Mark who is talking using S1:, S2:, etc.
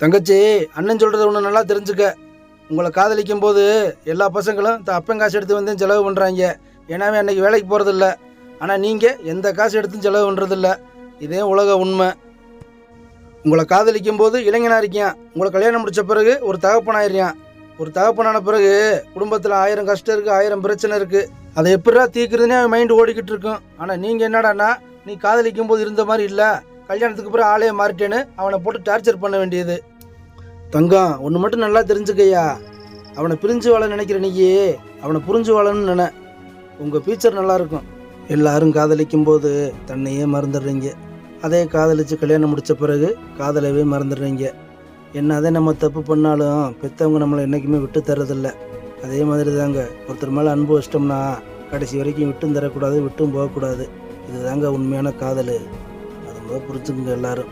S1: தங்கச்சி அண்ணன் சொல்கிறத ஒன்று நல்லா தெரிஞ்சுக்க. உங்களை காதலிக்கும் போது எல்லா பசங்களும் த அப்பன் காசு எடுத்து வந்து செலவு பண்ணுறாங்க ஏன்னாவே அன்னைக்கு வேலைக்கு போகிறதில்ல ஆனால் நீங்கள் எந்த காசு எடுத்தும் செலவு பண்ணுறதில்ல இதே உலக உண்மை. உங்களை காதலிக்கும் போது இளைஞனாக இருக்கியான். உங்களை கல்யாணம் முடித்த பிறகு ஒரு தகப்பனாயிருக்கான் ஒரு தகப்பனான பிறகு குடும்பத்தில் ஆயிரம் கஷ்டம் இருக்குது ஆயிரம் பிரச்சனை இருக்குது அதை எப்படிடா தீர்க்குறதுனே அவன் மைண்டு ஓடிக்கிட்டு இருக்கும் ஆனால் நீங்கள் என்னடானா நீ காதலிக்கும் போது இருந்த மாதிரி இல்லை. கல்யாணத்துக்கு அப்புறம் ஆளே மாறிட்டேன்னு அவனை போட்டு டார்ச்சர் பண்ண வேண்டியது. தங்கம் ஒன்று மட்டும் நல்லா தெரிஞ்சுக்கய்யா அவனை பிரிஞ்சு வாழ நினைக்கிற நீயே அவனை புரிஞ்சு வாழன்னு நினை. உங்கள் ஃபியூச்சர் நல்லாயிருக்கும் எல்லாரும் காதலிக்கும் போது தன்னையே மறந்துடுறீங்க. அதே காதலிச்சு கல்யாணம் முடிச்ச பிறகு காதலவே மறந்துடுறீங்க. என்னதே நம்ம தப்பு பண்ணாலும் பெற்றவங்க நம்மளை என்றைக்குமே விட்டு தர்றதில்ல. அதே மாதிரி தாங்க ஒருத்தர் மேலே அன்பு வச்சிட்டோம்னா கடைசி வரைக்கும் விட்டும் தரக்கூடாது விட்டும் போகக்கூடாது. இதுதாங்க உண்மையான காதல். గోపురం వెళ్ళారు.